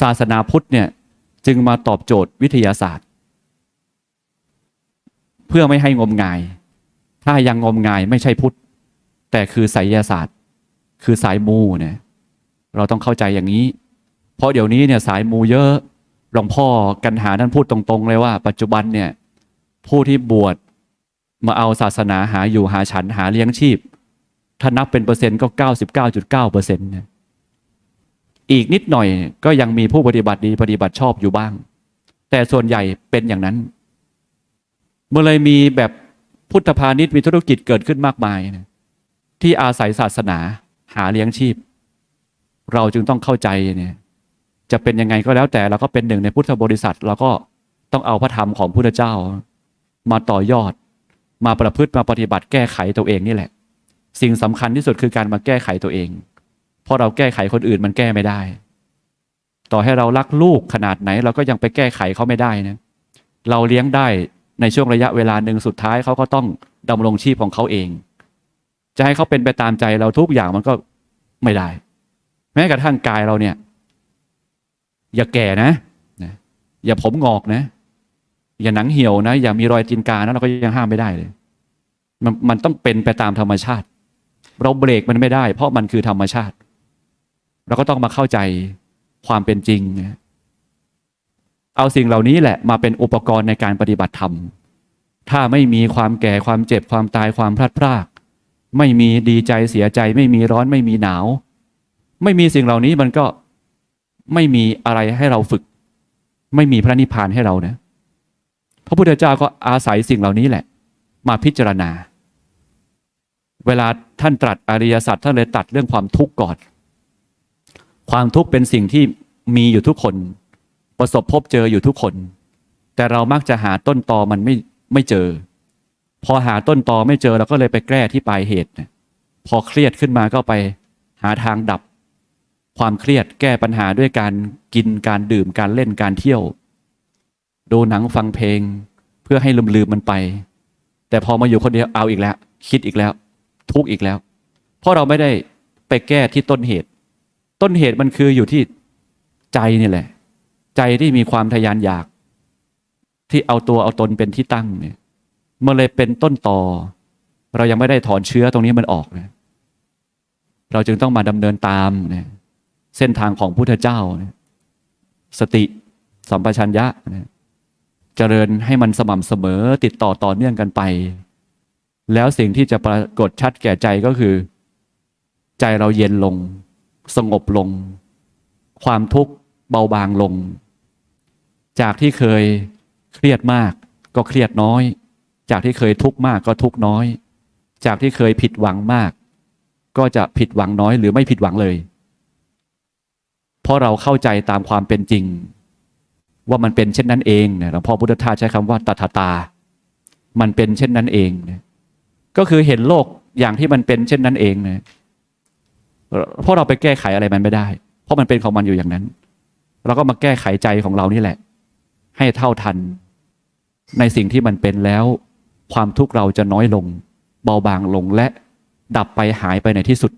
ศาสนาพุทธเนี่ยจึงมาตอบโจทย์วิทยาศาสตร์ เพื่อไม่ให้งมงาย ถ้ายังงมงายไม่ใช่พุทธ แต่คือไสยศาสตร์ คือสายมูเนี่ยเราต้องเข้าใจอย่างนี้ เพราะเดี๋ยวนี้เนี่ยสายมูเยอะหลวงพ่อกันหาท่านพูดตรงๆ เลยว่า ปัจจุบันเนี่ยผู้ที่บวชมาเอาศาสนาหาอยู่หาฉันหาเลี้ยงชีพ ถ้านับเป็นเปอร์เซ็นต์ก็ 99.9เปอร์เซ็นต์เนี่ย อีกนิดหน่อยก็ยังมีผู้ปฏิบัติดีปฏิบัติชอบอยู่บ้าง แต่ส่วนใหญ่เป็นอย่างนั้น เมื่อเลยมีแบบพุทธพาณิชย์มีธุรกิจเกิดขึ้นมากมายนะที่อาศัยศาสนาหาเลี้ยงชีพ เราจึงต้องเข้าใจเนี่ยจะเป็นยังไงก็แล้วแต่เราก็เป็นหนึ่งในพุทธบริษัทเราก็ต้องเอาพระธรรมของพุทธเจ้า มาต่อยอด มาประพฤติมาปฏิบัติแก้ไขตัวเองนี่แหละ สิ่งสำคัญที่สุดคือการมาแก้ไขตัวเอง ราะเราแก้ไขคนอื่นมันแก้ไม่ได้ ต่อให้เรารักลูกขนาดไหน เราก็ยังไปแก้ไขเขาไม่ได้นะเราเลี้ยงได้ในช่วงระยะเวลาหนึ่งสุดท้ายเขาก็ต้องดำรงชีพของเขาเอง จะให้เขาเป็นไปตามใจเราทุกอย่างมันก็ไม่ได้ แม้กระทั่งกายเราเนี่ย อย่าแก่นะนะอย่าผมงอกนะ อย่าหนังเหี่ยวนะ อย่ามีรอยตีนกานะเราก็ยังห้ามไม่ได้เลย มันมันต้องเป็นไปตามธรรมชาติ เราเบรกมันไม่ได้ เพราะมันคือธรรมชาติ เราก็ต้องมาเข้าใจความเป็นจริง เอาสิ่งเหล่านี้แหละมาเป็นอุปกรณ์ในการปฏิบัติธรรม ถ้าไม่มีความแก่ความเจ็บความตายความพลาดพลาดไม่มีดีใจเสียใจ ไม่มีร้อนไม่มีหนาว ไม่มีสิ่งเหล่านี้มันก็ไม่มีอะไรให้เราฝึก ไม่มีพระนิพพานให้เรานะพระพุทธเจ้าก็อาศัยสิ่งเหล่านี้แหละ มาพิจารณา เวลาท่านตรัสอริยสัจท่านเลยตัดเรื่องความทุกข์ก่อน ความทุกข์เป็นสิ่งที่มีอยู่ทุกคน ประสบพบเจออยู่ทุกคน แต่เรามักจะหาต้นตอมันไม่ไม่เจอ พอหาต้นตอไม่เจอเราก็เลยไปแก้ที่ปลายเหตุ พอเครียดขึ้นมาก็ไปหาทางดับ ความเครียดแก้ปัญหาด้วยการกินการดื่มการเล่นการเที่ยว ดูหนังฟังเพลง เพื่อให้ลืมลืมมันไป แต่พอมาอยู่คนเดียวเอาอีกแล้ว คิดอีกแล้ว ทุกข์อีกแล้ว เพราะเราไม่ได้ไปแก้ที่ต้นเหตุ ต้นเหตุมันคืออยู่ที่ใจนี่แหละ ใจที่มีความทะยานอยาก ที่เอาตัวเอาตนเป็นที่ตั้งเนี่ยมันเลยเป็นต้นตอเรายังไม่ได้ถอนเชื้อตรงนี้มันออกนะเราจึงต้องมาดำเนินตามเนี่ยเส้นทางของพุทธเจ้าเนี่ยสติสัมปชัญญะเนี่ยเจริญให้มันสม่ำเสมอติดต่อต่อเนื่องกันไป แล้วสิ่งที่จะปรากฏชัดแก่ใจก็คือ ใจเราเย็นลง สงบลง ความทุกข์เบาบางลง จากที่เคยเครียดมากก็เครียดน้อย จากที่เคยทุกข์มากก็ทุกข์น้อย จากที่เคยผิดหวังมาก ก็จะผิดหวังน้อยหรือไม่ผิดหวังเลย เพราะเราเข้าใจตามความเป็นจริง ว่ามันเป็นเช่นนั้นเองเนี่ยหลวงพ่อพุทธทาสใช้คำว่าตถาตา มันเป็นเช่นนั้นเองเก็คือเห็นโลกอย่างที่มันเป็นเช่นนั้นเองเนี่ย เพราะเราไปแก้ไขอะไรมันไม่ได้ เพราะมันเป็นของมันอยู่อย่างนั้น เราก็มาแก้ไขใจของเรานี่แหละ ให้เท่าทัน ในสิ่งที่มันเป็นแล้ว ความทุกข์เราจะน้อยลง เบาบางลงและดับไปหายไปในที่สุด